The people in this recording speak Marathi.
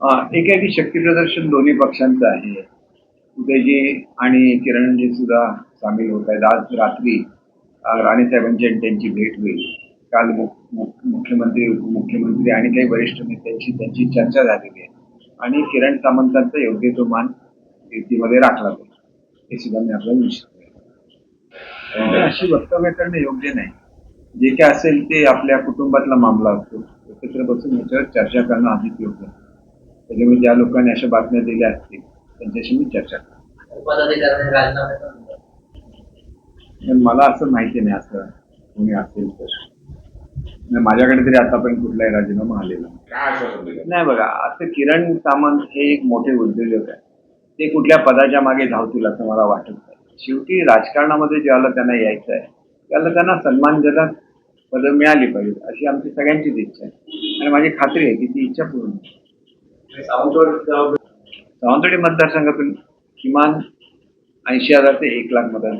ठीक आहे की शक्ती प्रदर्शन दोन्ही पक्षांचं आहे. उदयजी आणि किरणजी सुद्धा सामील होत आहेत. आज रात्री राणेसाहेबांची आणि त्यांची भेट होईल. काल मुख्यमंत्री उपमुख्यमंत्री आणि काही वरिष्ठ नेत्यांशी त्यांची चर्चा झालेली आहे. आणि किरण सामंतांचा योग्य तो मान युतीमध्ये राखला जाईल. हे सुद्धा मी आपल्याला निश्चित अशी वक्तव्य करणं योग्य नाही. जे काय असेल ते आपल्या कुटुंबातला मामला असतो. एकत्र बसून याच्यावर चर्चा करणं अधिक योग्य त्याच्यामुळे ज्या लोकांनी अशा बातम्या दिल्या असतील. त्यांच्याशी मी चर्चा. पण मला असं माहिती नाही असं कोणी असेल तर. माझ्याकडे तरी आतापर्यंत कुठलाही राजीनामा आलेला नाही. बघा असं किरण सामंत हे एक मोठे उद्योजक आहे. ते कुठल्या पदाच्या मागे धावतील असं मला वाटत नाही. शेवटी राजकारणामध्ये ज्याला त्यांना यायचं आहे. त्याला त्यांना सन्मानजनक पदं मिळाली पाहिजेत अशी आमची सगळ्यांचीच इच्छा आहे. आणि माझी खात्री आहे की ती इच्छा पूर्ण सावंतवाडी सावंतवाडी मतदारसंघातून किमान ऐंशी हजार ते एक लाख मतदार